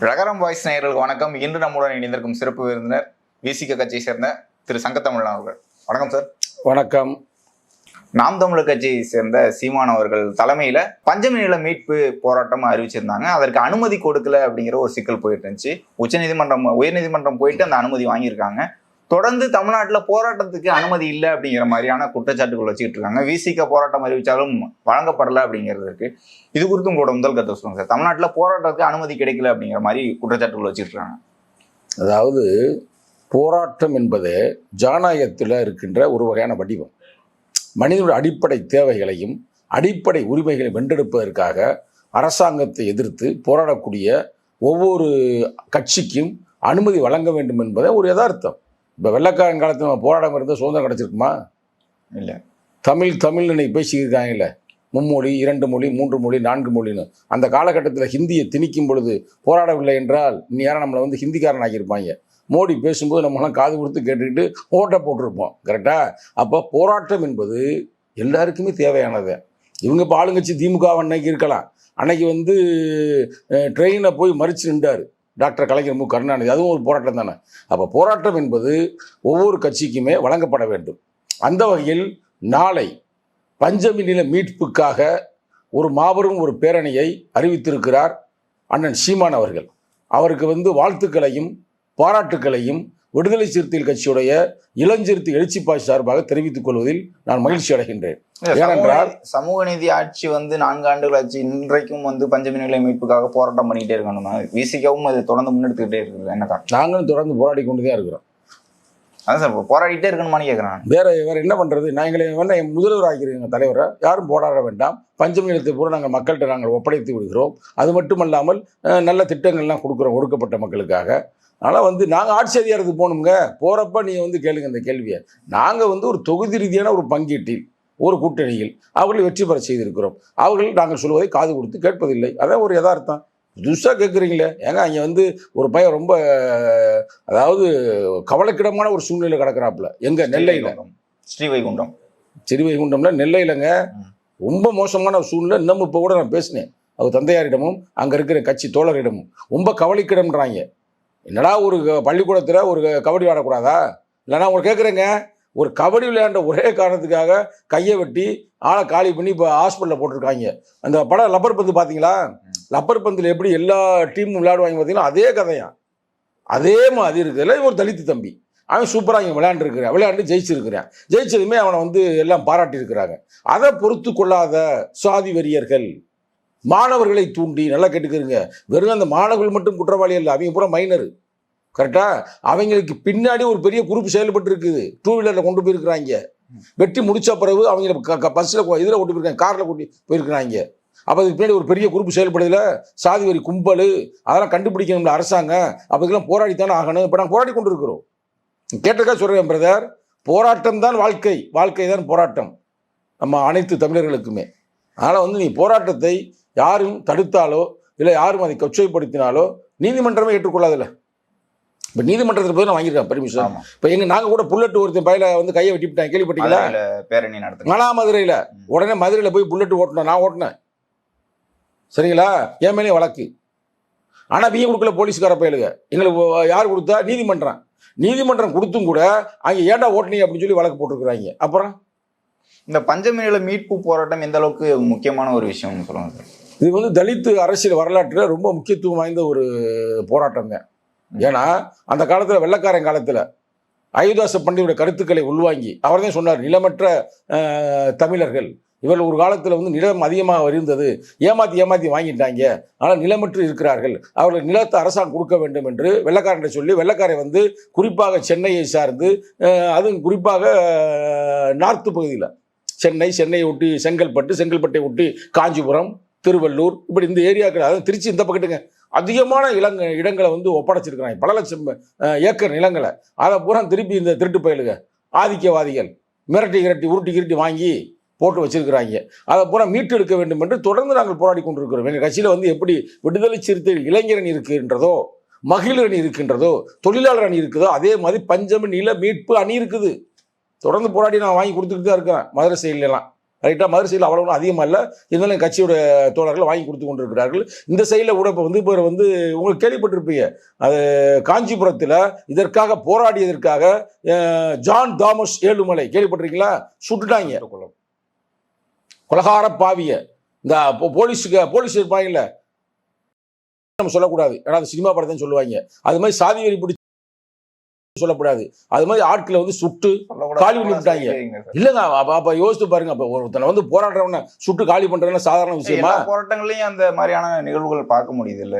ரகரம் voice நேயர்களுக்கு வணக்கம். இன்று நம்முடன் இணைந்திருக்கும் சிறப்பு விருந்தினர் விசிக கட்சியை சேர்ந்த திரு சங்கத்தமிழன் அவர்கள். வணக்கம் சார். வணக்கம். நாம் தமிழர் கட்சியை சேர்ந்த சீமான் அவர்கள் தலைமையில பஞ்சமி நில மீட்பு போராட்டம் அறிவிச்சிருந்தாங்க. அதற்கு அனுமதி கொடுக்கல அப்படிங்கிற ஒரு சிக்கல் போயிட்டு இருந்துச்சு. உச்சநீதிமன்றம் உயர்நீதிமன்றம் போயிட்டு அந்த அனுமதி வாங்கியிருக்காங்க. தொடர்ந்து தமிழ்நாட்டில் போராட்டத்துக்கு அனுமதி இல்லை அப்படிங்கிற மாதிரியான குற்றச்சாட்டுகள் வச்சுக்கிட்டு இருக்காங்க. விசிக போராட்டம் அறிவித்தாலும் வழங்கப்படலை அப்படிங்கிறது இருக்கு. இது குறித்து உங்களோட முதல் கருத்தை சொல்லுங்க சார். தமிழ்நாட்டில் போராட்டத்துக்கு அனுமதி கிடைக்கல அப்படிங்கிற மாதிரி குற்றச்சாட்டுகள் வச்சுட்டு இருக்காங்க. அதாவது போராட்டம் என்பது ஜனநாயகத்தில் இருக்கின்ற ஒரு வகையான வடிவம். மனிதனுடைய அடிப்படை தேவைகளையும் அடிப்படை உரிமைகளை வென்றெடுப்பதற்காக அரசாங்கத்தை எதிர்த்து போராடக்கூடிய ஒவ்வொரு கட்சிக்கும் அனுமதி வழங்க வேண்டும் என்பதே ஒரு யதார்த்தம். இப்போ வெள்ளக்காரன் காலத்தில் நம்ம போராடாமல் இருந்தால் சுதந்திரம் கிடச்சிருக்குமா? இல்ல. தமிழ் தமிழ்னு இன்னைக்கு பேசியிருக்காங்கல்ல மும்மொழி இரண்டு மொழி மூன்று மொழி நான்கு மொழின்னு. அந்த காலகட்டத்தில் ஹிந்தியை திணிக்கும் பொழுது போராடவில்லை என்றால் நீ யாரும் நம்மளை வந்து ஹிந்திக்காரன் ஆக்கியிருப்பாங்க. மோடி பேசும்போது நம்மளாம் காது கொடுத்து கேட்டுக்கிட்டு ஓட்டை போட்டிருப்போம். கரெக்டா அப்போ போராட்டம் என்பது எல்லாருக்குமே தேவையானது. இவங்க இப்போ ஆளுங்கட்சி திமுக அன்னைக்கு இருக்கலாம். அன்னைக்கு வந்து ட்ரெயினை போய் மறித்து நின்றார். டாக்டர் கலைஞர் மு. கருணாநிதி. அதுவும் ஒரு போராட்டம் தானே. அப்போ போராட்டம் என்பது ஒவ்வொரு கட்சிக்குமே வழங்கப்பட வேண்டும். அந்த வகையில் நாளை பஞ்சமி நில மீட்புக்காக ஒரு மாபெரும் ஒரு பேரணியை அறிவித்திருக்கிறார் அண்ணன் சீமான் அவர்கள். அவருக்கு வந்து வாழ்த்துக்களையும் பாராட்டுக்களையும் விடுதலை சிறுத்தைகள் கட்சியுடைய இளஞ்சிறுத்தை எழுச்சிப்பாய் சார்பாக தெரிவித்துக் கொள்வதில் நான் மகிழ்ச்சி அடைகின்றேன். ஏனென்றால் சமூக- நீதி ஆட்சி வந்து நான்கு ஆண்டுகள் ஆட்சி இன்றைக்கும் வந்து பஞ்சமி நிலை மீட்புக்காக போராட்டம் பண்ணிட்டே இருக்கணும். விசிகவும் அது தொடர்ந்து முன்னெடுத்துக்கிட்டே இருக்குது. என்ன நாங்களும் தொடர்ந்து போராடி கொண்டு தான் இருக்கிறோம். அதான் சார் போராடிட்டே இருக்கணுமான்னு கேட்குறேன் வேற வேற என்ன பண்றது? நாங்களே வேணா முதல்வர் ஆகிறீங்க தலைவரை. யாரும் போராட வேண்டாம். பஞ்சமி நிலத்தை பூரா நாங்கள் மக்கள்கிட்ட நாங்கள் ஒப்படைத்து விடுகிறோம். அது மட்டுமல்லாமல் அஹ், நல்ல திட்டங்கள்லாம் கொடுக்குறோம் ஒடுக்கப்பட்ட மக்களுக்காக. அதனால் வந்து நாங்கள் ஆட்சி அதிகாரத்துக்கு போகணுங்க போகிறப்ப நீங்கள் வந்து கேளுங்க இந்த கேள்வியை. நாங்கள் வந்து ஒரு தொகுதி ரீதியான ஒரு பங்கீட்டில் ஒரு கூட்டணியில் அவர்களை வெற்றி பெற செய்திருக்கிறோம். அவர்கள் நாங்கள் சொல்வதை காது கொடுத்து கேட்பதில்லை. அதான் ஒரு யதார்த்தம். புதுசாக கேட்குறீங்களே ஏங்க அங்கே வந்து ஒரு பையன் ரொம்ப அதாவது கவலைக்கிடமான ஒரு சூழ்நிலை கிடக்குறாப்புல. எங்க? நெல்லையில். ஸ்ரீவைகுண்டம். ஸ்ரீவைகுண்டம். திருவைகுண்டம்ல நெல்லையிலங்க. ரொம்ப மோசமான ஒரு சூழ்நிலை. இன்னமும் இப்போ கூட நான் பேசினேன். அவர் தந்தையாரிடமும் அங்கே இருக்கிற கட்சி தோழரிடமும். ரொம்ப கவலைக்கிடம்ன்றாங்க. என்னடா ஒரு பள்ளிக்கூடத்தில் ஒரு கபடி விளையாடக்கூடாதா? இல்லைன்னா அவங்க கேட்குறேங்க ஒரு கபடி விளையாண்ட ஒரே காரணத்துக்காக கையை வெட்டி ஆளை காலி பண்ணி இப்போ ஹாஸ்பிட்டலில் போட்டிருக்காங்க. அந்த படம் லப்பர் பந்து பார்த்தீங்களா லப்பர் பந்தில் எப்படி எல்லா டீமும் விளையாடுவாங்க பார்த்தீங்கன்னா அதே கதையா? அதே மாதிரி இருக்குதுல்ல ஒரு தலித்து தம்பி. அவன் சூப்பராக இங்கே விளையாண்டுருக்கிறான் விளையாண்டு ஜெயிச்சிருக்கிறான் ஜெயிச்சதுமே அவனை வந்து எல்லாம் பாராட்டியிருக்கிறாங்க. அதை பொறுத்து கொள்ளாத சாதி வெறியர்கள். மாணவர்களை தூண்டி நல்லா கேட்டுக்கிறீங்க. வெறும் அந்த மாணவர்கள் மட்டும் குற்றவாளி இல்லை அவங்க பூரா மைனர் கரெக்டா அவங்களுக்கு பின்னாடி ஒரு பெரிய குரூப் செயல்பட்டு இருக்குது டூ வீலரில் கொண்டு போயிருக்கிறாங்க. வெட்டி முடிச்ச பிறகு அவங்க பஸ்ஸில் இதில் கொண்டு போயிருக்காங்க காரில் கொண்டு போயிருக்கிறாங்க. அப்போ அதுக்கு பின்னாடி ஒரு பெரிய குரூப் செயல்படுதில் சாதி வரி கும்பல் அதெல்லாம் கண்டுபிடிக்கணும்ல அரசாங்கம். அப்போ இதெல்லாம் போராடித்தானே ஆகணும். இப்போ நாங்கள் போராடி கொண்டு இருக்கிறோம் கேட்டக்கா சொல்கிறேன் பிரதர் போராட்டம் தான் வாழ்க்கை. வாழ்க்கை தான் போராட்டம். நம்ம அனைத்து தமிழர்களுக்குமே. அதனால் வந்து நீ போராட்டத்தை யாரும் தடுத்தாலோ இல்லை யாரும் அதை கொச்சைப்படுத்தினாலோ நீதிமன்றமே ஏற்றுக்கொள்ளாதுல்ல. இப்போ நீதிமன்றத்தில் போய் நான் வாங்கியிருக்கேன் பெர்மிஷன் இப்போ எங்க நாங்கள் கூட புல்லட் ஒருத்தன் பையில வந்து கையை வெட்டிவிட்டாங்க கேள்விப்பட்டீங்களா? பேரணி நடத்துங்க மலா மதுரையில். உடனே மதுரையில் போய் புல்லட் ஓட்டினேன் நான் ஓட்டினேன். சரிங்களா? என் மேலேயும் வழக்கு. ஆனால் வீங்க கொடுக்கல போலீஸ்கார பயலுங்க. எங்களுக்கு யார் கொடுத்தா? நீதிமன்றம். நீதிமன்றம் கொடுத்தும் கூட அங்கே ஏன்டா ஓட்டுனீங்க அப்படின்னு சொல்லி வழக்கு போட்டிருக்கிறாங்க. அப்புறம்? இந்த பஞ்சமி மீட்பு போராட்டம் எந்த அளவுக்கு முக்கியமான ஒரு விஷயம்னு சொல்லுவாங்க சார்? இது வந்து தலித்து அரசியல் வரலாற்றில் ரொம்ப முக்கியத்துவம் வாய்ந்த ஒரு போராட்டம் தான் ஏன்னா அந்த காலத்தில் வெள்ளக்காரன் காலத்தில் அயோத்தாச பண்டிகையோட கருத்துக்களை உள்வாங்கி அவர் தான் சொன்னார் நிலமற்ற தமிழர்கள் இவர்கள் ஒரு காலத்தில் வந்து நிலம் அதிகமாக இருந்தது ஏமாற்றி ஏமாற்றி வாங்கிட்டாங்க. ஆனால் நிலமற்று இருக்கிறார்கள். அவர்கள் நிலத்தை அரசாங்கம் கொடுக்க வேண்டும் என்று வெள்ளக்காரன் சொல்லி வெள்ளக்காரை வந்து குறிப்பாக சென்னையை சார்ந்து அதுவும் குறிப்பாக நார்த்து பகுதியில் சென்னை சென்னையை ஒட்டி செங்கல்பட்டு செங்கல்பட்டை ஒட்டி காஞ்சிபுரம் திருவள்ளூர் இப்படி இந்த ஏரியாக்கள் அதாவது திருச்சி இந்த பக்கத்துங்க அதிகமான இளங்க இடங்களை வந்து ஒப்படைச்சிருக்கிறாங்க. பல லட்சம் ஏக்கர் நிலங்களை. அதை பூரா திருப்பி இந்த திருட்டு பயலுக. ஆதிக்கவாதிகள் மிரட்டி கிரட்டி உருட்டி கிரட்டி வாங்கி போட்டு வச்சிருக்கிறாங்க. அதை பூரா மீட்டெடுக்க வேண்டும் என்று தொடர்ந்து நாங்கள் போராடி கொண்டிருக்கிறோம். எங்கள் கட்சியில் வந்து எப்படி விடுதலை சிறுத்தை இளைஞர் அணி இருக்கின்றதோ மகளிர் அணி இருக்கின்றதோ தொழிலாளர் அணி இருக்குதோ அதே மாதிரி பஞ்சமி நில மீட்பு அணி இருக்குது. தொடர்ந்து போராடி நான் வாங்கி கொடுத்துட்டு தான் இருக்கிறேன். மதுரை சைட்ல ரைட்டாக மதுரை சைடில் அவ்வளோ அதிகமாக இல்லை இருந்தாலும் கட்சியோட தோழர்கள் வாங்கி கொடுத்து கொண்டிருக்கிறார்கள். இந்த சைடில் கூட இப்போ வந்து இப்போ வந்து உங்களுக்கு கேள்விப்பட்டிருப்பீங்க. அது காஞ்சிபுரத்தில் இதற்காக போராடியதற்காக ஜான் தாமஸ் ஏழுமலை. கேள்விப்பட்டிருக்கீங்களா? சுட்டுட்டாங்க. கொலகார பாவிய. இந்த போலீஸுக்கு போலீஸ் இருப்பாங்கல்ல. நம்ம சொல்லக்கூடாது. ஏன்னா அது சினிமா படத்தையும் சொல்லுவாங்க. அது மாதிரி சாதி வெறி பிடிச்சி சொல்லக்கூடாது. அது மாதிரி ஆட்களை வந்து சுட்டு காலி பண்ணி விட்டாங்க. இல்லைங்க அப்ப அப்ப யோசித்து பாருங்க அப்ப ஒருத்தனை வந்து போராடுறவன சுட்டு காலி பண்றதுன்னா சாதாரண விஷயமா? போராட்டங்களையும் அந்த மாதிரியான நிகழ்வுகள் பார்க்க முடியுது இல்ல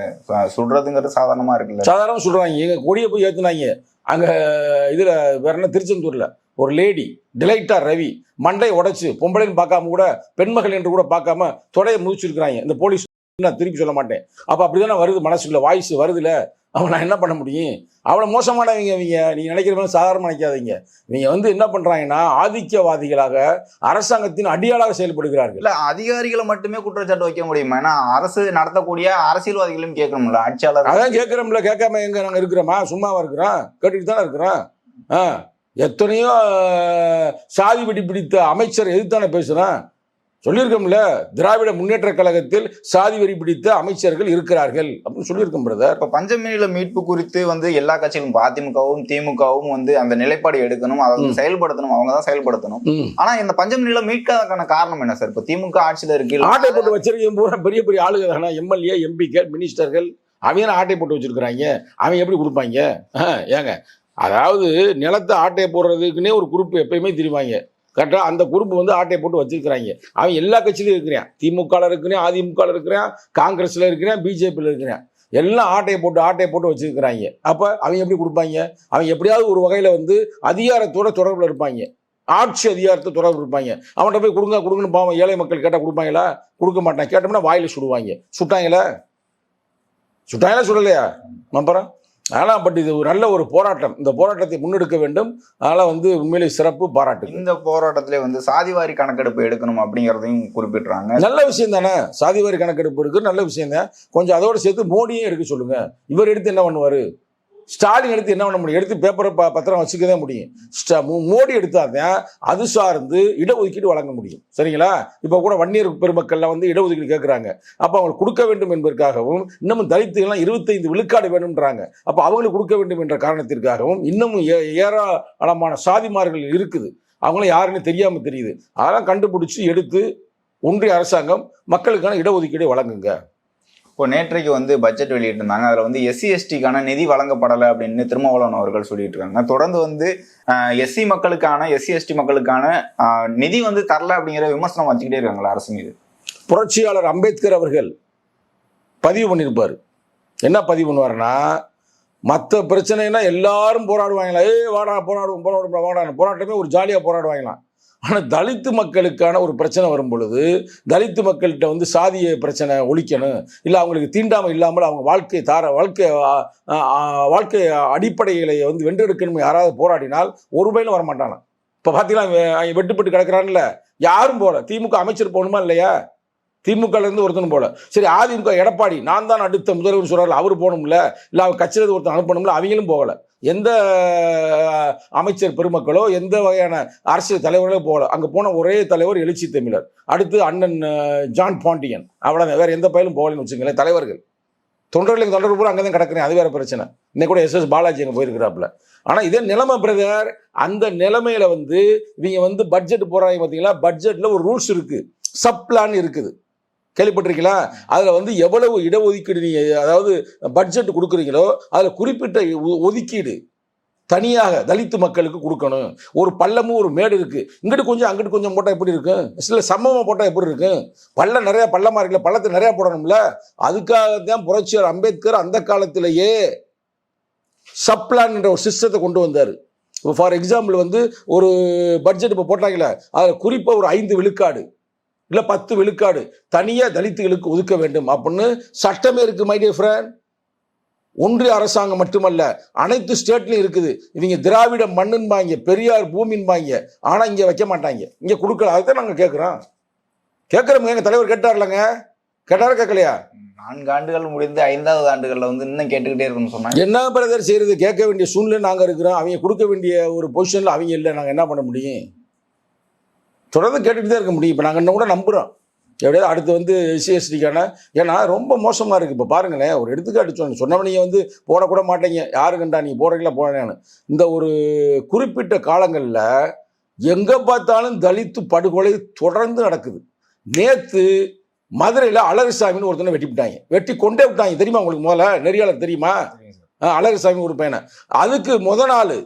சுடுறதுங்கிறது சாதாரணமா இருக்குல்ல. சாதாரண சொல்றாங்க. எங்க கொடியை போய் ஏத்துனாங்க. அங்க இதுல வேற என்ன திருச்செந்தூர்ல ஒரு லேடி டிலைட்டா ரவி மண்டை உடைச்சு பொம்பளைன்னு பார்க்காம கூட பெண்மகள் என்று கூட பார்க்காம தொடையை முதிச்சிருக்கிறாங்க இந்த போலீஸ் நான் திருப்பி சொல்ல மாட்டேன். அப்ப அப்படிதானே வருது மனசுக்குள்ள வாய்ஸ் வருதுல. அவன் நான் என்ன பண்ண முடியும்? அவ்வளோ மோசமானவங்க இவங்க நீங்கள் நினைக்கிற மாதிரி சாதாரணமாக நினைக்காதீங்க. இவங்க வந்து என்ன பண்ணுறாங்கன்னா ஆதிக்கவாதிகளாக அரசாங்கத்தின் அடியாளாக செயல்படுகிறார்கள். இல்ல அதிகாரிகளை மட்டுமே குற்றச்சாட்டு வைக்க முடியுமா? ஏன்னா அரசு நடத்தக்கூடிய அரசியல்வாதிகளையும் கேட்கணும்ல ஆட்சியாளர். அதான் கேட்குறோம்ல கேட்காம எங்க நாங்கள் இருக்கிறோமா? சும்மாவா இருக்கிறோம்? கேட்டுட்டு தானே இருக்கிறோம். ஆ எத்தனையோ சாதி வெடி பிடித்த அமைச்சர் எதிர்த்தானே பேசுகிறேன் சொல்லியிருக்கோம்ல திராவிட முன்னேற்ற கழகத்தில் சாதி வெறி பிடித்த அமைச்சர்கள் இருக்கிறார்கள் அப்படின்னு சொல்லியிருக்கோம் பிரதர் இப்ப பஞ்சமீனில மீட்பு குறித்து வந்து எல்லா கட்சிகளும் அதிமுகவும் திமுகவும் வந்து அந்த நிலைப்பாடு எடுக்கணும் அதை வந்து. செயல்படுத்தணும் அவங்க தான் செயல்படுத்தணும். ஆனா இந்த பஞ்சமீனில மீட்காதக்கான காரணம் என்ன சார் இப்ப திமுக ஆட்சியில இருக்கு ஆட்டை போட்டு வச்சிருக்க பூரா பெரிய பெரிய ஆளுங்க தானே? எம்எல்ஏ எம்பிக்கள் மினிஸ்டர்கள். அவங்க தானே ஆட்டை போட்டு வச்சிருக்கிறாங்க? அவங்க எப்படி கொடுப்பாங்க? ஏங்க அதாவது நிலத்தை ஆட்டை போடுறதுக்குன்னே ஒரு குரூப் எப்பயுமே தெரிவாங்க கரெக்டாக அந்த குரூப் வந்து ஆட்டையை போட்டு வச்சிருக்கிறாங்க. அவன் எல்லா கட்சியிலும் இருக்கிறான். திமுகவில் இருக்கிறேன் அதிமுகவில் இருக்கிறான் காங்கிரஸில் இருக்கிறேன் பிஜேபியில் இருக்கிறேன். எல்லாம் ஆட்டையை போட்டு ஆட்டையை போட்டு வச்சிருக்கிறாங்க. அப்போ அவங்க எப்படி கொடுப்பாங்க? அவங்க எப்படியாவது ஒரு வகையில் வந்து அதிகாரத்தோட தொடர்பில் இருப்பாங்க. ஆட்சி அதிகாரத்தை தொடர்பு இருப்பாங்க. அவன்கிட்ட போய் கொடுங்க கொடுங்கன்னு பாவம் ஏழை மக்கள் கேட்டால் கொடுப்பாங்களா? கொடுக்க மாட்டான். கேட்டோம்னா வாயில் சுடுவாங்க. சுட்டாங்களா? சுட்டாங்களா சுடலையா? நம்புறேன் அதனால் பட் இது ஒரு நல்ல ஒரு போராட்டம். இந்த போராட்டத்தை முன்னெடுக்க வேண்டும். அதனால் வந்து உண்மையிலே சிறப்பு பாராட்டு இந்த போராட்டத்திலே வந்து சாதிவாரி கணக்கெடுப்பு எடுக்கணும் அப்படிங்கறதையும் குறிப்பிடுறாங்க. நல்ல விஷயம் தானே? சாதிவாரி கணக்கெடுப்பு இருக்கு நல்ல விஷயம் தான். கொஞ்சம் அதோட சேர்த்து மோடியும் எடுக்க சொல்லுங்க. இவர் எடுத்து என்ன பண்ணுவார்? ஸ்டாலின் எடுத்து என்ன பண்ண முடியும்? எடுத்து பேப்பரை ப பத்திரம் வச்சுக்க தான் முடியும். ஸ்டா- மோடி எடுத்தாதான் அது சார்ந்து இடஒதுக்கீடு வழங்க முடியும். சரிங்களா? இப்போ கூட வன்னியர் பெருமக்கள்லாம் வந்து இடஒதுக்கீடு கேட்குறாங்க அப்போ அவங்களுக்கு கொடுக்க வேண்டும் என்பதற்காகவும் இன்னமும் தலித்துகள்லாம் இருபத்தைந்து விழுக்காடு வேணும்ன்றாங்க. அப்போ அவங்களுக்கு கொடுக்க வேண்டும் என்ற காரணத்திற்காகவும் இன்னமும் ஏ ஏராளமான சாதிமார்கள் இருக்குது. அவங்களும் யாருன்னு தெரியாமல் தெரியுது. அதெல்லாம் கண்டுபிடிச்சி எடுத்து ஒன்றிய அரசாங்கம் மக்களுக்கான இடஒதுக்கீடு வழங்குங்க. இப்போ நேற்றைக்கு வந்து பட்ஜெட் வெளியிட்டிருந்தாங்க. அதில் வந்து எஸ்சி எஸ்டிக்கான நிதி வழங்கப்படலை அப்படின்னு திருமாவளவன் அவர்கள் சொல்லிட்டு இருக்காங்க தொடர்ந்து வந்து எஸ்சி மக்களுக்கான எஸ்சி எஸ்டி மக்களுக்கான நிதி வந்து தரல அப்படிங்கிற விமர்சனம் வச்சுக்கிட்டே இருக்காங்களா அரசு மீது. புரட்சியாளர் அம்பேத்கர் அவர்கள் பதிவு பண்ணியிருப்பார். என்ன பதிவு பண்ணுவாருன்னா மற்ற பிரச்சனைனா எல்லாரும் போராடுவாங்களா? ஏ வாடா போராடுவோம் போராடுவோம் வாடா போராட்டமே ஒரு ஜாலியாக போராடுவாங்களாம். ஆனால் தலித்து மக்களுக்கான ஒரு பிரச்சனை வரும் பொழுது தலித்து மக்கள்கிட்ட வந்து சாதிய பிரச்சனை ஒழிக்கணும். இல்லை அவங்களுக்கு தீண்டாமல் இல்லாமல் அவங்க வாழ்க்கை தார வாழ்க்கை வாழ்க்கை அடிப்படைகளை வந்து வென்றெடுக்கணும் யாராவது போராடினால் ஒரு பயிலும் வரமாட்டானா? இப்போ பார்த்தீங்கன்னா அவன் வெட்டுப்பட்டு கிடக்கிறான்ல. யாரும் போகல திமுக அமைச்சர் போகணுமா இல்லையா? திமுகலேருந்து ஒருத்தனும் போல. சரி அதிமுக எடப்பாடி நான் தான் அடுத்த முதல்வர் சொல்கிறார் அவர் போகணும்ல. இல்லை அவர் கட்சியிலேருந்து ஒருத்தன் அனுப்பணும்ல அவங்களும் போகலை. எந்த அமைச்சர் பெருமக்களோ எந்த வகையான அரசியல் தலைவர்களோ போகல. அங்கே போன ஒரே தலைவர் எழுச்சி தமிழர். அடுத்து அண்ணன் ஜான் பாண்டியன். அவ்வளவுதான். வேறு எந்த பயிலும் போகலன்னு வச்சுங்களேன் தலைவர்கள். தொண்டர்களுக்கு தொண்டர் பூரா அங்கே தான் கிடக்குறேன். அது வேறு பிரச்சனை. இன்னைக்கு கூட எஸ் எஸ் பாலாஜி அங்கே போயிருக்கிறாப்புல. ஆனால் இதே நிலைமை பிரதர் அந்த நிலைமையில் வந்து இவங்க வந்து பட்ஜெட் போடுறாங்க பார்த்தீங்களா பட்ஜெட்டில் ஒரு ரூல்ஸ் இருக்குது சப் பிளான் இருக்குது. கேள்விப்பட்டிருக்கீங்களா? அதில் வந்து எவ்வளவு இடஒதுக்கீடு நீங்கள் அதாவது பட்ஜெட் கொடுக்குறீங்களோ அதில் குறிப்பிட்ட ஒ- ஒதுக்கீடு தனியாக தலித்து மக்களுக்கு கொடுக்கணும். ஒரு பள்ளமும் ஒரு மேடு இருக்குது இங்கிட்டு கொஞ்சம் அங்கிட்டு கொஞ்சம் போட்டால் எப்படி இருக்கும் சில சமமாக போட்டால் எப்படி இருக்கும் பள்ளம் நிறையா பள்ளமாக இருக்குல்ல பள்ளத்தை நிறையா போடணும்ல? அதுக்காக தான் புரட்சியார் அம்பேத்கர் அந்த காலத்திலேயே சப்ளான் என்ற ஒரு சிஸ்டத்தை கொண்டு வந்தார். இப்போ ஃபார் எக்ஸாம்பிள் வந்து ஒரு பட்ஜெட் இப்போ போட்டாங்களே அதில் குறிப்பாக ஒரு ஐந்து விழுக்காடு. இல்லை பத்து விழுக்காடு தனியாக தலித்துகளுக்கு ஒதுக்க வேண்டும் அப்படின்னு சட்டமே இருக்கு மை டியர் ஃப்ரெண்ட் ஒன்றிய அரசாங்கம் மட்டுமல்ல அனைத்து ஸ்டேட்லையும் இருக்குது. இவங்க திராவிட மண்ணுன்பாங்க பெரியார் பூமின்பாங்க ஆனால் இங்கே வைக்க மாட்டாங்க. இங்கே கொடுக்கல அதுதான் நாங்கள் கேட்குறோம் கேட்குறோம் எங்கள் தலைவர் கேட்டார்லங்க? கேட்டாரா கேட்கலையா நான்கு ஆண்டுகள் முடிந்து ஐந்தாவது ஆண்டுகள்ல வந்து இன்னும் கேட்டுக்கிட்டே இருக்குன்னு சொன்னாங்க. என்ன பிரதர் செய்யறது? கேட்க வேண்டிய சூழ்நிலை நாங்கள் இருக்கிறோம். அவங்க கொடுக்க வேண்டிய ஒரு பொசிஷனில் அவங்க இல்லை. நாங்கள் என்ன பண்ண முடியும்? தொடர்ந்து கேட்டுட்டு தான் இருக்க முடியும். இப்போ நாங்கள் இன்னும் கூட நம்புகிறோம் எப்படியாவது அடுத்து வந்து எஸ்சிஎஸ்டிக்கான ஏன்னா ரொம்ப மோசமாக இருக்குது இப்போ பாருங்களேன் ஒரு எடுத்துக்காட்டு சொன்ன சொன்னவன் நீங்கள் வந்து போடக்கூட மாட்டீங்க. யாருக்குண்டா நீங்கள் போடுறீங்களா போடணும்னு இந்த ஒரு குறிப்பிட்ட காலங்களில் எங்கே பார்த்தாலும் தலித்து படுகொலை தொடர்ந்து நடக்குது. நேற்று மதுரையில் அழகுசாமின்னு ஒருத்தனை வெட்டி விட்டாங்க. வெட்டி கொண்டே விட்டாங்க. தெரியுமா உங்களுக்கு முதல்ல? நெறியாளர் தெரியுமா? ஆ, அழகுசாமி ஒரு பையனை. அதுக்கு முத நாள்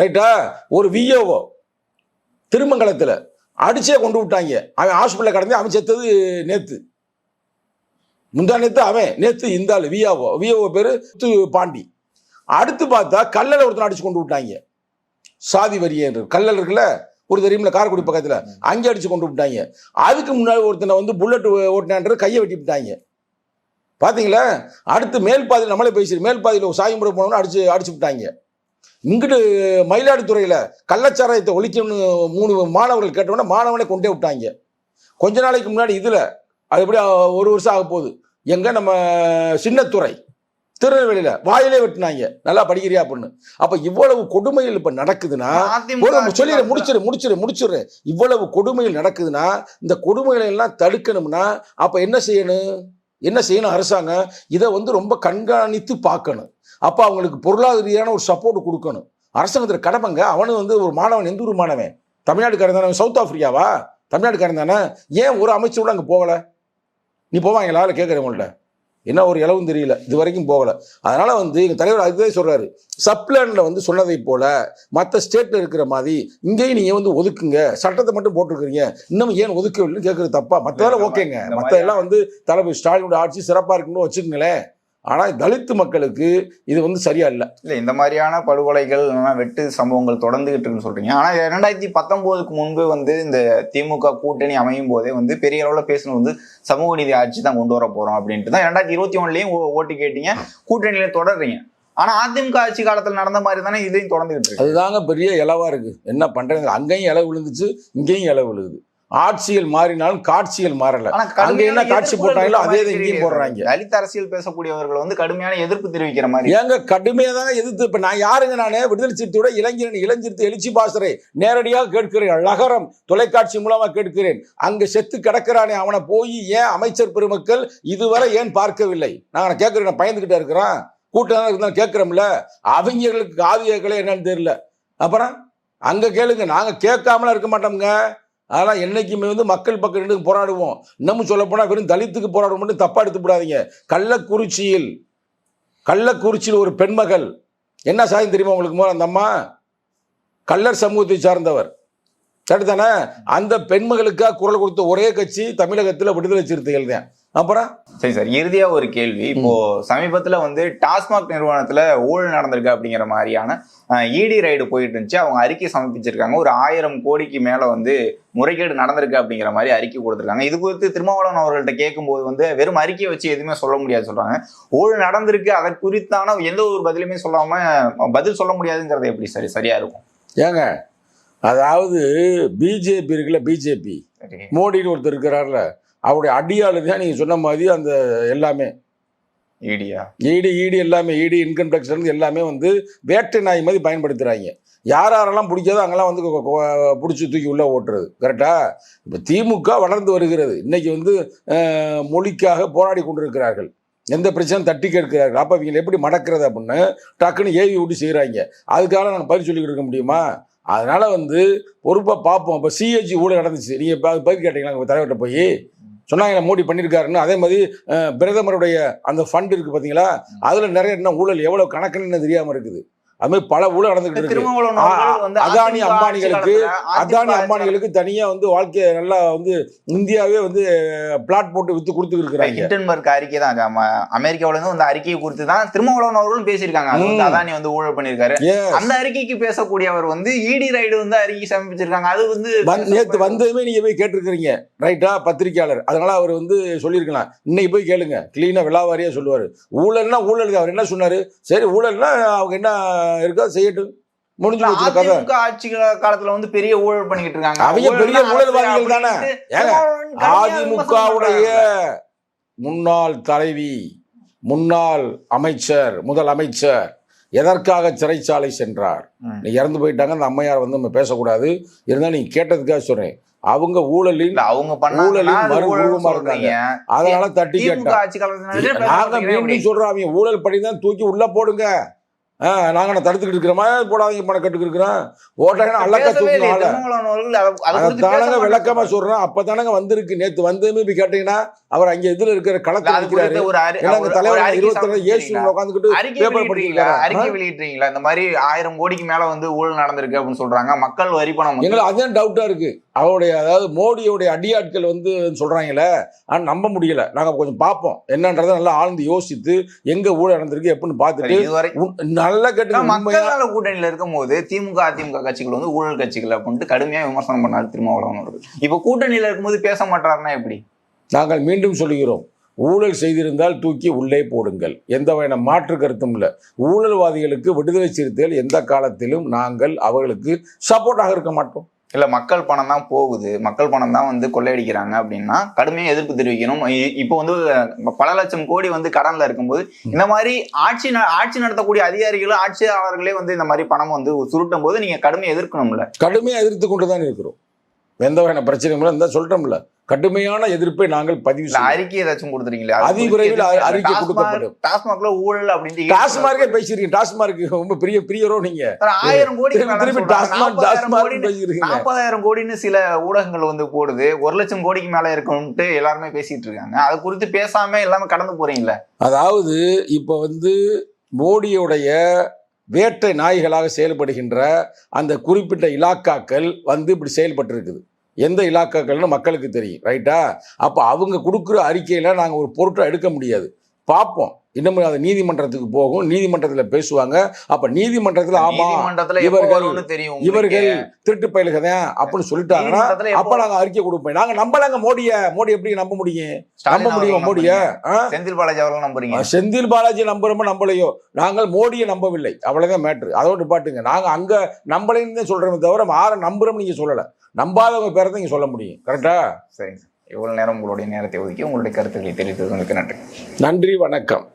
ரைட்டா ஒரு விஓஓ திருமங்கலத்தில் அடிச்சே கொண்டு விட்டாங்க. அவன் ஹாஸ்பிட்டலில் கடந்து அவன் செத்தது நேத்து. முந்தா நேத்து அவன் நேத்து இந்த ஆள் வியாவோ வியாவோ பேர் பாண்டி. அடுத்து பார்த்தா கல்லல ஒருத்தனை அடிச்சு கொண்டு விட்டாங்க. சாதி வரியன் கல்லல் இருக்குல்ல ஒரு தெரியுமில்ல காரைக்குடி பக்கத்தில். அங்கே அடிச்சு கொண்டு விட்டாங்க. அதுக்கு முன்னாடி ஒருத்தனை வந்து புல்லட் ஓட்டினான்ற கையை வெட்டி விட்டாங்க. பார்த்தீங்களா அடுத்து மேல் பாதையில் நம்மளே பேசி மேல் பாதையில் சாயம்புரை போனோம்னு அடிச்சு அடிச்சு விட்டாங்க. இங்கிட்டு மயிலாடுதுறையில் கள்ளச்சாராயத்தை ஒழிக்கணும்னு மூணு மாணவர்கள் கேட்டோன்னே மாணவனை கொண்டே விட்டாங்க. கொஞ்ச நாளைக்கு முன்னாடி இதில் அது எப்படி ஒரு வருஷம் ஆக போகுது. எங்க நம்ம சின்னத்துறை திருநெல்வேலியில் வாயிலே வெட்டினாங்க. நல்லா படிக்கிறியா அப்படின்னு. அப்போ இவ்வளவு கொடுமைகள் இப்போ நடக்குதுன்னா சொல்லிடு முடிச்சிரு முடிச்சிரு முடிச்சிரு. இவ்வளவு கொடுமைகள் நடக்குதுன்னா இந்த கொடுமைகளை எல்லாம் தடுக்கணும்னா அப்ப என்ன செய்யணும்? என்ன செய்யணும் அரசாங்கம்? இதை வந்து ரொம்ப கண்காணித்து பார்க்கணும். அப்ப அவங்களுக்கு பொருளாதார ரீதியான ஒரு சப்போர்ட் கொடுக்கணும். அரசாங்கத்தில் கடமைங்க. அவனு வந்து ஒரு மாணவன் எந்த ஒரு மாணவன்? தமிழ்நாட்டுக்காரன் தானே? சவுத் ஆப்பிரிக்காவா தமிழ்நாட்டுக்காரன் தானே? ஏன் ஒரு அமைச்சர் கூட அங்கே போகல? நீ போவாங்களா இல்லை கேட்குறேன் உங்கள்ட்ட. என்ன ஒரு இளவும் தெரியல. இது வரைக்கும் போகல. அதனால வந்து எங்க தலைவர் அதுதான் சொல்றாரு. சப்ளான்ல வந்து சொன்னதை போல மற்ற ஸ்டேட்ல இருக்கிற மாதிரி இங்கேயும் நீங்க வந்து ஒதுக்குங்க. சட்டத்தை மட்டும் போட்டிருக்கிறீங்க. இன்னும் ஏன் ஒதுக்கவில்லைன்னு கேட்கறது தப்பா? மற்றதெல்லாம் ஓகேங்க. மற்ற எல்லாம் வந்து தளபதி ஸ்டாலினோட ஆட்சி சிறப்பா இருக்குன்னு வச்சுக்கங்களேன். ஆனா தலித்து மக்களுக்கு இது வந்து சரியா இல்லை. இல்ல இந்த மாதிரியான படுகொலைகள் வெட்டு சம்பவங்கள் தொடர்ந்துகிட்டு இருக்குன்னு சொல்றீங்க. ஆனா ரெண்டாயிரத்தி பத்தொன்பதுக்கு முன்பு வந்து இந்த திமுக கூட்டணி அமையும் போதே வந்து பெரிய அளவுல பேசணும் வந்து சமூக நீதி ஆட்சி தான் கொண்டு வர போறோம் அப்படின்ட்டு தான் ரெண்டாயிரத்தி இருபத்தி ஒண்ணுலயும் ஓட்டு கேட்டீங்க கூட்டணியில தொடர்றீங்க. ஆனா அதிமுக ஆட்சி காலத்துல நடந்த மாதிரி தானே இதையும் தொடர்ந்துகிட்டு இருக்கு. அதுதாங்க பெரிய இலவா இருக்கு. என்ன பண்றது அங்கேயும் இலை விழுந்துச்சு இங்கேயும் இலை விழுகுது. ஆட்சிகள் மாறினாலும் காட்சிகள் மாறல. அங்க என்ன காட்சி போட்டாங்களோ அதே தான் இங்கேயும். போடுறாங்க. தலித் அரசியல் பேசக்கூடியவர்கள் வந்து கடுமையான எதிர்ப்பு தெரிவிக்கிற மாதிரி. ஏங்க கடுமையா தாங்க எதிர்த்து இப்ப நான் யாருங்க நானு? விடுதலை சிறுத்தையோட இளைஞரன் இளஞ்சிறுத்தை எழுச்சி பாசறை. நேரடியாக கேட்கிறேன் லகரம் தொலைக்காட்சி மூலமா கேட்கிறேன். அங்க செத்து கிடக்கிறானே அவனை போய் ஏன் அமைச்சர் பெருமக்கள் இதுவரை ஏன் பார்க்கவில்லை? நான் கேட்கிறேன் பயந்துகிட்டே இருக்கிறான். கூட்டம் இருந்தாலும் கேட்கிறோம்ல. அவங்களுக்கு கேட்கல என்னன்னு தெரியல. அப்புறம் அங்க கேளுங்க நாங்க கேட்காமலாம் இருக்க மாட்டோம்ங்க. அதெல்லாம் என்னைக்குமே வந்து மக்கள் பக்கம் நின்று போராடுவோம். இன்னமும் சொல்லப்போனால் வெறும் தலித்துக்கு போராடும் மட்டும் தப்பாக எடுத்துக்கூடாதீங்க. கள்ளக்குறிச்சியில் கள்ளக்குறிச்சியில் ஒரு பெண்மகள். என்ன சாயம் தெரியுமா உங்களுக்கு அந்த அம்மா? கள்ளர் சமூகத்தை சார்ந்தவர். சரிதானே? அந்த பெண்மகளுக்காக குரல் கொடுத்த ஒரே கட்சி தமிழகத்தில் விடுதலை சிறுத்தைகள் தான். அப்புறம் சரி சார். இறுதியா ஒரு கேள்வி. இப்போ சமீபத்துல வந்து டாஸ்மாக் நிறுவனத்துல ஊழல் நடந்திருக்கு அப்படிங்கிற மாதிரியான இடி ரைடு போயிட்டு இருந்துச்சு அவங்க அறிக்கை சமர்ப்பிச்சிருக்காங்க. ஒரு ஆயிரம் கோடிக்கு மேல வந்து முறைகேடு நடந்திருக்கு அப்படிங்கிற மாதிரி அறிக்கை கொடுத்திருக்காங்க. இது குறித்து திருமாவளவன் அவர்கள்ட்ட கேட்கும்போது வந்து வெறும் அறிக்கையை வச்சு எதுவுமே சொல்ல முடியாது சொல்றாங்க. ஊழல் நடந்திருக்கு. அதை குறித்தான எந்த ஒரு பதிலுமே சொல்லாம பதில் சொல்ல முடியாதுங்கிறது எப்படி சரி சரியா இருக்கும்? ஏங்க அதாவது பிஜேபி இருக்குல்ல பிஜேபி. மோடின்னு ஒருத்தர் இருக்கிறார்ல அவருடைய அடியாளு தான் நீங்கள் சொன்ன மாதிரி அந்த எல்லாமே. இடியா ஈடி ஈடி எல்லாமே ஈடி இன்கம் டேக்ஸ் இருந்து எல்லாமே வந்து வேட்டை நாய் மாதிரி பயன்படுத்துகிறாங்க யார் யாரெல்லாம் பிடிக்காதோ அங்கெல்லாம் வந்து பிடிச்சி தூக்கி உள்ளே ஓட்டுறது. கரெக்டா இப்போ திமுக வளர்ந்து வருகிறது. இன்னைக்கு வந்து மொழிக்காக போராடி கொண்டிருக்கிறார்கள். எந்த பிரச்சனையும் தட்டி கேட்கிறார்கள். அப்போ இவங்களை எப்படி மடக்கிறது அப்படின்னு டக்குன்னு ஏவி விட்டு செய்கிறாங்க அதுக்காக நாங்கள் பதில் சொல்லி கொடுக்க முடியுமா? அதனால வந்து பொறுப்பாக பார்ப்போம். இப்போ சிஹெச்சி ஊழல் நடந்துச்சு. நீங்கள் பதில் கேட்டீங்களா? உங்கள் தலைவர்கிட்ட போய்? சொன்னாங்க மோடி பண்ணியிருக்காருன்னு அதே மாதிரி பிரதமருடைய அந்த ஃபண்ட் இருக்கு பார்த்தீங்களா அதில் நிறைய என்ன ஊழல் எவ்வளோ கணக்குன்னு தெரியாமல் இருக்குது. அது மாதிரி பல ஊழல் நடந்துகிட்டு இருக்கு. அதானி அம்பானிகளுக்கு அதானி அம்பானிகளுக்கு தனியாக வந்து வாழ்க்கையை நல்லா வந்து இந்தியாவே வந்து பிளாட் போட்டு விற்று கொடுத்துட்டு இருக்கிறாங்க ஹிண்டன்பர்க் அறிக்கை தான் அமெரிக்காவுல இருந்து அந்த அறிக்கையை குறித்து தான் திருமாவளவன் அவர்களும் பேசியிருக்காங்க. அதானி வந்து ஊழல் பண்ணியிருக்காரு. அந்த அறிக்கைக்கு பேசக்கூடியவர் வந்து இடி ரைடு வந்து அறிக்கை சமர்ப்பிச்சிருக்காங்க. அது வந்து வந் நேற்று வந்ததுமே நீங்கள் போய் கேட்டிருக்கிறீங்க. ரைட்டா பத்திரிக்கையாளர். அதனால அவர் வந்து சொல்லியிருக்கலாம். இன்னைக்கு போய் கேளுங்க. க்ளீனாக விலாவாரியாக சொல்லுவார். ஊழல்னா ஊழல் அவர் என்ன சொன்னார்? சரி ஊழல்னா அவங்க என்ன இருக்கோ? செய்யட்டும் முடிஞ்சு போச்சு கதை. அதிமுக ஆட்சி காலத்துல வந்து பெரிய ஊழல் பண்ணிக்கிட்டு இருக்காங்க. அவங்க பெரிய ஊழல்னா ஊழல்வாதிகள் தானே. அதிமுகவுடைய முன்னாள் தலைவி முன்னாள் அமைச்சர் முதலமைச்சர் எதற்காக சிறைச்சாலை சென்றார். நீ இறந்து போயிட்டாங்க அந்த அம்மையார் வந்து நம்ம பேசக்கூடாது. இருந்தாலும் நீங்க கேட்டதுக்காக சொல்றேன். அவங்க ஊழலில் அவங்க ஊழலில் அது மறு ஊழல்னு உருவமா சொல்றீங்க. அதனால தட்டி பேர் நாங்க. மீண்டும் சொல்றோம் அவங்க ஊழல் பண்ணி தான் தூக்கி உள்ள போடுங்க. ஆ, நாங்க நான் தடுத்துக்கிட்டு இருக்கிறோமா? போடாதீங்க பணம் கட்டுக்கிட்டு இருக்கிறோம். போட்டாங்கன்னா அல்லக்கா பேசவே இல்லையே, தூக்கணும் ஆளை. திருமாவளவன் அவர்கள் அதை- அதை குறித்து பேச அதானங்க விளக்கமா மாட்டேங்கிறாங்க. சொல்றேன் அப்பதானங்க வந்திருக்கு. நேத்து வந்ததுமே போய் கேட்டீங்கன்னா அவர் அங்க இதுல இருக்கிற களத்தில் இருக்கிறாரு ஒரு தலைவர் இருபத்தி ஏசு? உட்காந்துக்கிட்டு பேப்பர் படிக்கிறீங்களா? அறிக்கை வெளியிடுறீங்களா? இந்த மாதிரி ஆயிரம் கோடிக்கு மேல வந்து ஊழல் நடந்திருக்கு அப்படின்னு சொல்றாங்க. மக்கள் வரி பணம் எங்களுக்கு அதுதான் டவுட்டா இருக்கு. அவருடைய அதாவது மோடியோடைய அடியாட்கள் வந்து சொல்றாங்கல்ல ஆனா நம்ப முடியல. நாங்க கொஞ்சம் பார்ப்போம் என்னன்றதை நல்லா ஆழ்ந்து யோசித்து எங்க ஊழல் நடந்திருக்கு எப்படின்னு பார்த்துட்டு நல்லா கேட்டு மக்கள் உண்மையா நல கூட்டணியில இருக்கும் போது திமுக அதிமுக கட்சிகள் வந்து ஊழல் கட்சிகள் அப்படின்ட்டு கடுமையா விமர்சனம் பண்ணாரு திருமாவளவன் அவர்கள் இப்ப கூட்டணியில இருக்கும்போது பேச மாட்டாருன்னா எப்படி? நாங்கள் மீண்டும் சொல்கிறோம் ஊழல் செய்திருந்தால் தூக்கி உள்ளே போடுங்கள். எந்த வகையான மாற்று கருத்தும் இல்லை. ஊழல்வாதிகளுக்கு விடுதலை சிறுத்தைகள் எந்த காலத்திலும் நாங்கள் அவர்களுக்கு சப்போர்ட்டாக இருக்க மாட்டோம். இல்ல மக்கள் பணம் தான் போகுது. மக்கள் பணம் தான் வந்து கொள்ளையடிக்கிறாங்க அப்படின்னா கடுமையா எதிர்ப்பு தெரிவிக்கணும். இப்போ வந்து பல லட்சம் கோடி வந்து கடன்ல இருக்கும்போது இந்த மாதிரி ஆட்சி ஆட்சி நடத்தக்கூடிய அதிகாரிகளும் ஆட்சியாளர்களே வந்து இந்த மாதிரி பணம் வந்து சுருட்டும் போது நீங்க கடுமையா எதிர்க்கணும்ல? கடுமையாக எதிர்த்து கொண்டு தான் இருக்கிறோம். எந்த வகையான பிரச்சனையும் இருந்தால் சொல்லிட்டோம்ல கடுமையான எதிர்ப்பை நாங்கள் பதிவு அறிக்கை ஏதாச்சும் கொடுத்துருக்கீங்களா? அதிவிரைவில் அறிக்கை கொடுக்கப்படும். டாஸ்மாக்ல ஊழல் அப்படின்ட்டு டாஸ்மார்க்கே பேசியிருக்கீங்க. டாஸ்மார்க் ரொம்ப பெரிய பிரியரோ நீங்க? ஆயிரம் கோடி திருப்பி டாஸ்மார்க் டாஸ்மார்க் பேசியிருக்கீங்க. நாற்பதாயிரம் கோடின்னு சில ஊடகங்கள் வந்து போடுது. ஒரு லட்சம் கோடிக்கு மேல இருக்கும்ட்டு எல்லாருமே பேசிட்டு இருக்காங்க. அது குறித்து பேசாம எல்லாமே கடந்து போறீங்களே அதாவது இப்போ வந்து மோடியுடைய வேட்டை நாய்களாக செயல்படுகின்ற அந்த குறிப்பிட்ட இலாக்காக்கள் வந்து இப்படி செயல்பட்டிருக்குது. எந்த இலாக்காக்கள்னு மக்களுக்கு தெரியும் ரைட்டா அப்போ அவங்க கொடுக்குற அறிக்கையில் நாங்கள் ஒரு பொருட்டை எடுக்க முடியாது. பார்ப்போம். இன்னமும் அது நீதிமன்றத்துக்கு போகும் நீதிமன்றத்தில் பேசுவாங்க. அப்போ நீதிமன்றத்தில் ஆமா இவர்கள் தெரியும். இவர்கள் திருட்டு பயிலுக தான் அப்படின்னு சொல்லிட்டாங்கன்னா அப்போ நாங்கள் அறிக்கை கொடுப்போம். நாங்கள் நம்பலாங்க மோடியை. மோடி எப்படி நம்ப முடியும்? நம்ப முடியுமா மோடியை? செந்தில் பாலாஜி அவர்கள் நம்புறீங்க. செந்தில் பாலாஜி நம்புறோமோ நம்பலையோ நாங்கள் மோடியை நம்பவில்லை. அவ்வளவுதான் மேட்ரு அதோட பாட்டுங்க. நாங்க அங்க நம்பலைன்னு தான் சொல்றோமே தவிர ஆரை நம்புறோம் நீங்க சொல்லல. நம்பாதவங்க பேரை தான் நீங்க சொல்ல முடியும். கரெக்டா சரிங்க இவ்வளோ இவ்வளவு நேரம் உங்களுடைய நேரத்தை ஒதுக்கி உங்களுடைய கருத்துக்களை தெரிவித்தது நன்றி. நன்றி வணக்கம்.